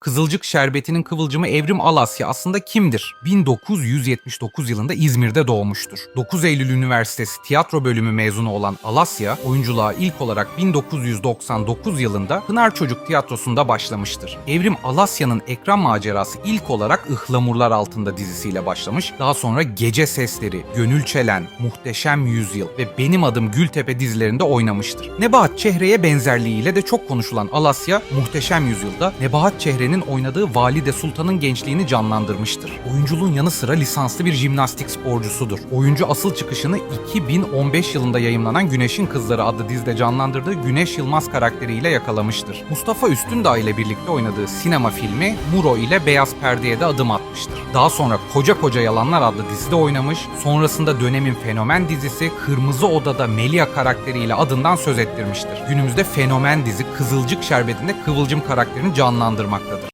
Kızılcık Şerbeti'nin kıvılcımı Evrim Alasya aslında kimdir? 1979 yılında İzmir'de doğmuştur. 9 Eylül Üniversitesi tiyatro bölümü mezunu olan Alasya, oyunculuğa ilk olarak 1999 yılında Pınar Çocuk Tiyatrosu'nda başlamıştır. Evrim Alasya'nın ekran macerası ilk olarak Ihlamurlar Altında dizisiyle başlamış. Daha sonra Gece Sesleri, Gönül Çelen, Muhteşem Yüzyıl ve Benim Adım Gültepe dizilerinde oynamıştır. Nebahat Çehre'ye benzerliğiyle de çok konuşulan Alasya, Muhteşem Yüzyıl'da Nebahat Çehre'nin oynadığı Valide Sultan'ın gençliğini canlandırmıştır. Oyunculuğun yanı sıra lisanslı bir jimnastik sporcusudur. Oyuncu asıl çıkışını 2015 yılında yayımlanan Güneşin Kızları adlı dizide canlandırdığı Güneş Yılmaz karakteriyle yakalamıştır. Mustafa Üstündağ ile birlikte oynadığı sinema filmi Muro ile Beyaz Perde'ye de adım atmıştır. Daha sonra Koca Koca Yalanlar adlı dizide oynamış, sonrasında dönemin fenomen dizisi Kırmızı Oda'da Melia karakteriyle adından söz ettirmiştir. Günümüzde fenomen dizi Kızılcık Şerbeti'nde Kıvılcım karakterini canlandırmaktadır.